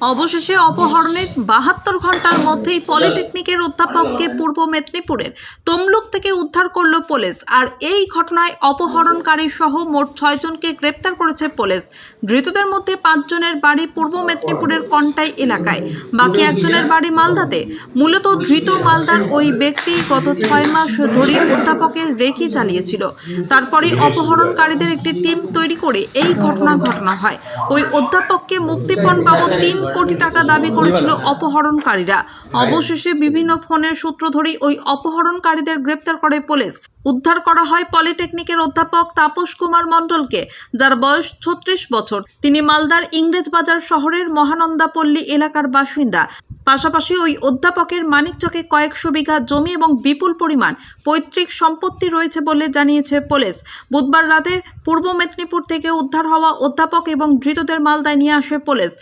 অবশেষে অপহরণের বাহাত্তর ঘণ্টার মধ্যেই পলিটেকনিকের অধ্যাপককে পূর্ব মেদিনীপুরের তমলুক থেকে উদ্ধার করল পুলিশ। আর এই ঘটনায় অপহরণকারী সহ মোট ছয়জনকে গ্রেপ্তার করেছে পুলিশ। ধৃতদের মধ্যে পাঁচজনের বাড়ি পূর্ব মেদিনীপুরের কন্টাই এলাকায়। বাকি একজনের বাড়ি মালদাতে। মূলত ধৃত মালদার ওই ব্যক্তি গত ছয় মাস ধরে অধ্যাপকের রেকি চালিয়েছিল। তারপরে অপহরণকারীদের একটি টিম তৈরি করে এই ঘটনা ঘটনা হয়। ওই অধ্যাপককে মুক্তিপণ বাবদ তিন কোটি টাকা দাবি করেছিল অপহরণকারীরা। অবশেষে বিভিন্ন ফোনের সূত্র ধরেই ওই অপহরণকারীদের গ্রেপ্তার করে পুলিশ। উদ্ধার করা হয় পলিটেকনিকের অধ্যাপক তাপস কুমার মণ্ডলকে যার বয়স ছত্রিশ বছর। তিনি মালদার ইংরেজ বাজার শহরের মহানন্দাপল্লী এলাকার বাসিন্দা। পাশাপাশি ওই অধ্যাপকের মানিকচকে কয়েকশো বিঘা জমি এবং বিপুল পরিমাণ পৈতৃক সম্পত্তি রয়েছে বলে জানিয়েছে পুলিশ। বুধবার রাতে পূর্ব মেদিনীপুর থেকে উদ্ধার হওয়া অধ্যাপক এবং ধৃতদের মালদায় নিয়ে আসে পুলিশ।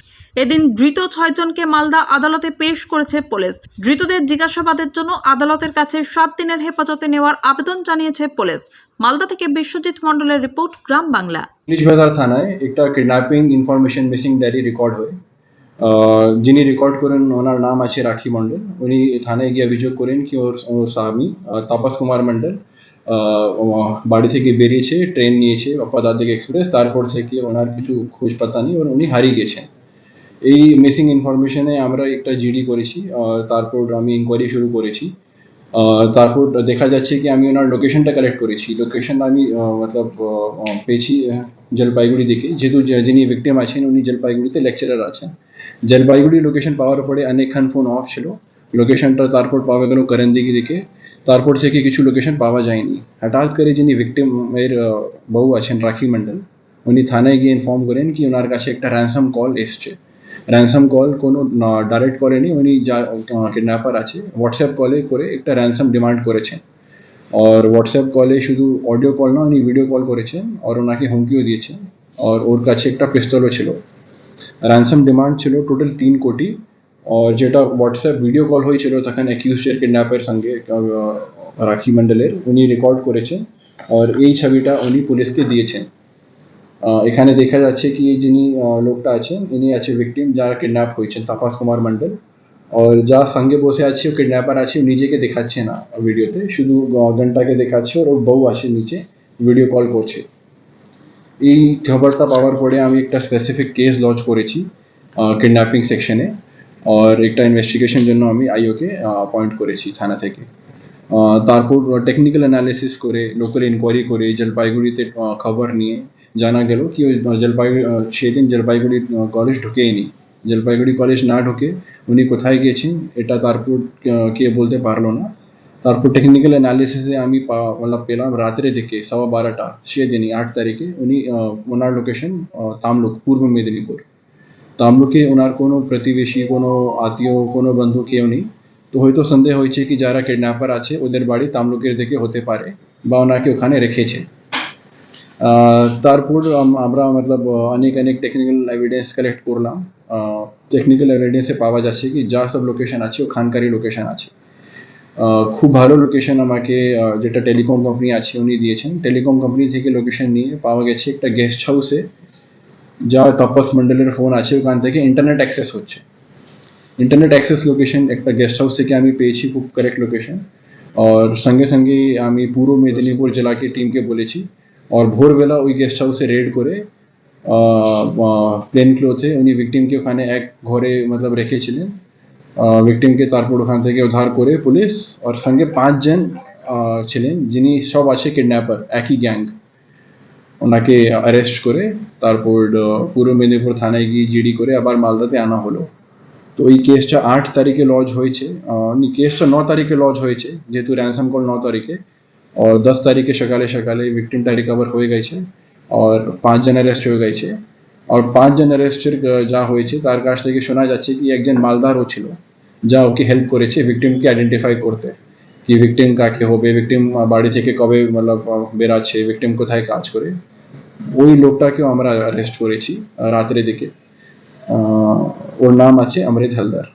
এদিন ধৃত ছয়জনকে মালদা আদালতে পেশ করেছে পুলিশ। ধৃতদের জিজ্ঞাসাবাদের জন্য আদালতের কাছে সাত দিনের হেফাজতে নেওয়ার আবেদন জানিয়েছে পুলিশ। মালদা থেকে বিশ্বজিৎ মণ্ডলের রিপোর্ট, গ্রাম বাংলা। থানায় একটা kidnapping information missing diary record হয়। যিনি রেকর্ড করেন, ওনার নাম আছে রাখি মন্ডল উনি থানায় গিয়ে অভিযোগ করেন কি ওর ওর স্বামী তাপস কুমার ও, বাড়ি থেকে বেরিয়েছে, ট্রেন নিয়েছে পদাতিক এক্সপ্রেস, তারপর থেকে ওনার কিছু খোঁজ পাতা নেই আর উনি হারিয়ে গেছেন। এই মিসিং ইনফরমেশনে আমরা একটা জিডি করেছি তারপর আমি ইনকোয়ারি শুরু করেছি। তারপর দেখা যাচ্ছে কি আমি ওনার লোকেশনটা কালেক্ট করেছি। লোকেশন আমি মতলব পেয়েছি জলপাইগুড়ি দিকে। যেহেতু যিনি ভিকটিম আছেন, উনি জলপাইগুড়িতে লেকচারার আছেন। জলপাইগুড়ি লোকেশন পাওয়ার পরে অনেকক্ষণ ফোন অফ ছিল। লোকেশনটা তারপর পাওয়া গেল করন্দিগি দিকে। তারপর থেকে কিছু লোকেশন পাওয়া যায়নি। হঠাৎ করে যিনি ভিকটিম এর বউ আছেন, রাখি মন্ডল উনি থানায় গিয়ে ইনফর্ম করেন কি ওনার কাছে একটা র্যানসাম কল এসছে। র্যানসাম কল কোনো ডাইরেক্ট করেনি উনি যা কিডন্যাপার আছে হোয়াটসঅ্যাপ কলে করে একটা র্যানসাম ডিমান্ড করেছেন। আর হোয়াটসঅ্যাপ কলে শুধু অডিও কল না, উনি ভিডিও কল করেছেন, আর ওনাকে হুমকিও দিয়েছেন। আর ওর কাছে একটা পিস্তলও ছিল। র্যানসাম ডিমান্ড ছিল টোটাল তিন কোটি। আর যেটা হোয়াটসঅ্যাপ ভিডিও কল হয়েছিল, তখন অ্যাকিউজের কিডন্যাপের সঙ্গে রাখি মণ্ডলের, উনি রেকর্ড করেছেন। আর এই ছবিটা উনি পুলিশকে দিয়েছেন। এখানে দেখা যাচ্ছে কি যিনি লোকটা আছেন, ইনি আছে ভিকটিম যারা কিডন্যাপ হয়েছেন তাপাস কুমার মণ্ডল। আর যা সঙ্গে বসে আছে, ও কিডন্যাপার আছে নিজেকে দেখাচ্ছে না ভিডিওতে। শুধু ঘন্টাকে দেখাচ্ছে, ওর বউ আছে নিচে ভিডিও কল করছে। এই খবরটা পাওয়ার পরে আমি একটা স্পেসিফিক কেস লঞ্চ করেছি কিডন্যাপিং সেকশনে আর একটা ইনভেস্টিগেশন জন্য আমি আইওকে অ্যাপয়েন্ট করেছি থানা থেকে। তারপর টেকনিক্যাল অ্যানালিসিস করে লোকাল ইনকোয়ারি করে, জলপাইগুড়িতে খবর নিয়ে জানা গেল কি ওই জলপাইগুড়ি আহ, সেদিন জলপাইগুড়ি কলেজ ঢুকেইনি জলপাইগুড়ি কলেজ না ঢুকে উনি কোথায় গেছেন এটা তারপর আহ, কে বলতে পারল না তারপর টেকনিক্যাল অ্যানালিসিসে আমি পা- মতলব পেলাম রাত্রে থেকে সওয়া বারোটা সেদিনই আট তারিখে উনি আহ, ওনার লোকেশন তামলুক পূর্ব মেদিনীপুর তামলুকে ওনার কোনো প্রতিবেশী কোনো আত্মীয় কোনো বন্ধু কেউ নেই তো হয়তো সন্দেহ হয়েছে কি যারা কিডন্যাপার আছে ওদের বাড়ি তামলুকের দিকে হতে পারে বা ওনাকে ওখানে রেখেছে আহ, তারপর আমরা মতলব অনেক অনেক টেকনিক্যাল এভিডেন্স কালেক্ট করলাম। টেকনিক্যাল এভিডেন্সে পাওয়া যাচ্ছে কি, যা সব লোকেশন আছে, ওখানকারই লোকেশন আছে। খুব ভালো লোকেশন আমাকে যেটা টেলিকম কোম্পানি আছে, উনি দিয়েছেন। টেলিকম কোম্পানি থেকে লোকেশন নিয়ে পাওয়া গেছে একটা গেস্ট হাউসে যা তপস মন্ডলের ফোন আছে, ওখান থেকে ইন্টারনেট অ্যাক্সেস হচ্ছে। ইন্টারনেট অ্যাক্সেস লোকেশন একটা গেস্ট হাউস থেকে আমি পেয়েছি, খুব কারেক্ট লোকেশন আর সঙ্গে সঙ্গে আমি পূর্ব মেদিনীপুর জেলাকে টিমকে বলেছি আর ভোরবেলা ওই গেস্ট হাউসে রেড করে প্লেন ক্লোথে উনি ভিকটিমকে ওখানে এক ঘরে মতলব রেখেছিলেন। ভিকটিমকে তারপর ওখান থেকে উদ্ধার করে পুলিশ আর সঙ্গে পাঁচজন ছিলেন, যিনি সব আছে কিডন্যাপার একই গ্যাং ওনাকে অ্যারেস্ট করে, তারপর পূর্ব মেদিনীপুর থানায় গিয়ে জিডি করে আবার মালদাতে আনা হলো। তো এই কেসটা আট তারিখে লজ হয়েছে। কেসটা ন তারিখে লজ হয়েছে, যেহেতু র্যানসাম কল ন তারিখে। আর দশ তারিখে সকালে সকালে ভিকটিমটা রিকভার হয়ে গেছে আর পাঁচজন অ্যারেস্ট হয়ে গেছে আর পাঁচজন অ্যারেস্টের যা হয়েছে তার কাছ থেকে শোনা যাচ্ছে কি একজন মালদারও ছিল যা ওকে হেল্প করেছে ভিকটিমকে আইডেন্টিফাই করতে কি ভিকটিম কাকে হবে ভিকটিম বাড়ি থেকে কবে মতলব আহ, বেরাচ্ছে ভিকটিম কোথায় কাজ করে ওই লোকটাকেও আমরা অ্যারেস্ট করেছি আহ, রাত্রের দিকে আহ, ওর নাম আছে অমৃত হালদার